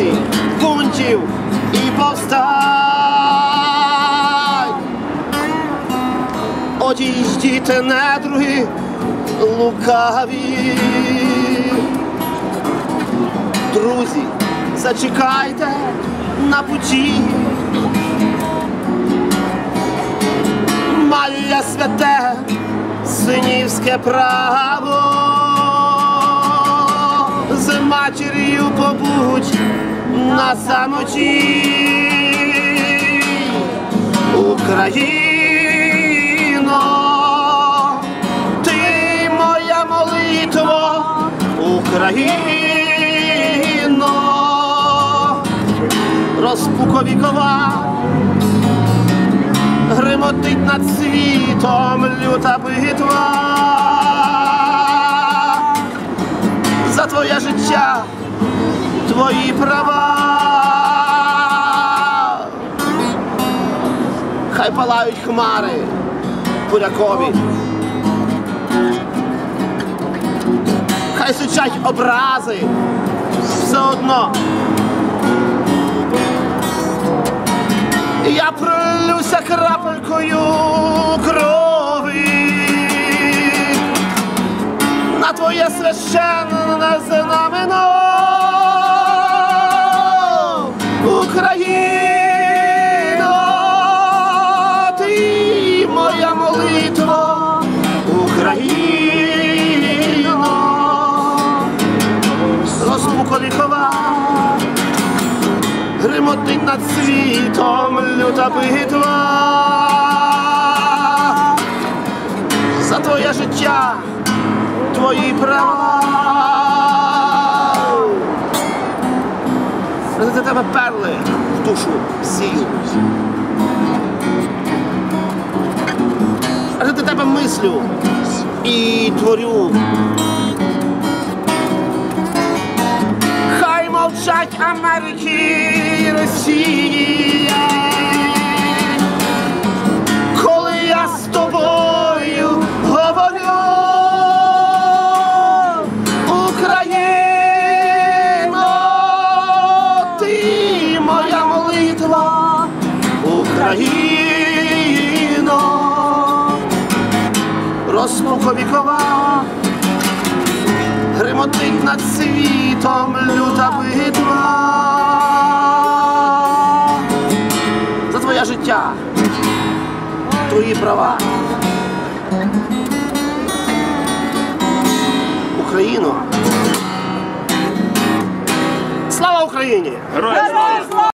революцій, бунтів і повстань. Одійдіть, недруги лукаві. Друзі, зачекайте на путі. Малля святе, синівське право, матір'ю побудь на самоті. Україно, ти моя молитва, Україно, розпуковікова гримотить над світом люта битва твоє життя, твої права. Хай палають хмари бурякові. Хай сучать образи все одно. Я пролюся на твоє священне знамено Україно, ти моя молитва, Україно, розпуковікова гримотить над світом люта битва. За твоє життя, твої права. За тебе перли в душу сію. А за тебе мислю і творю. Хай мовчать Америки і Росії. Україно, розпуковікова гримотить над світом люта битва за твоє життя, твої права. Україно. Слава Україні! Героям слава!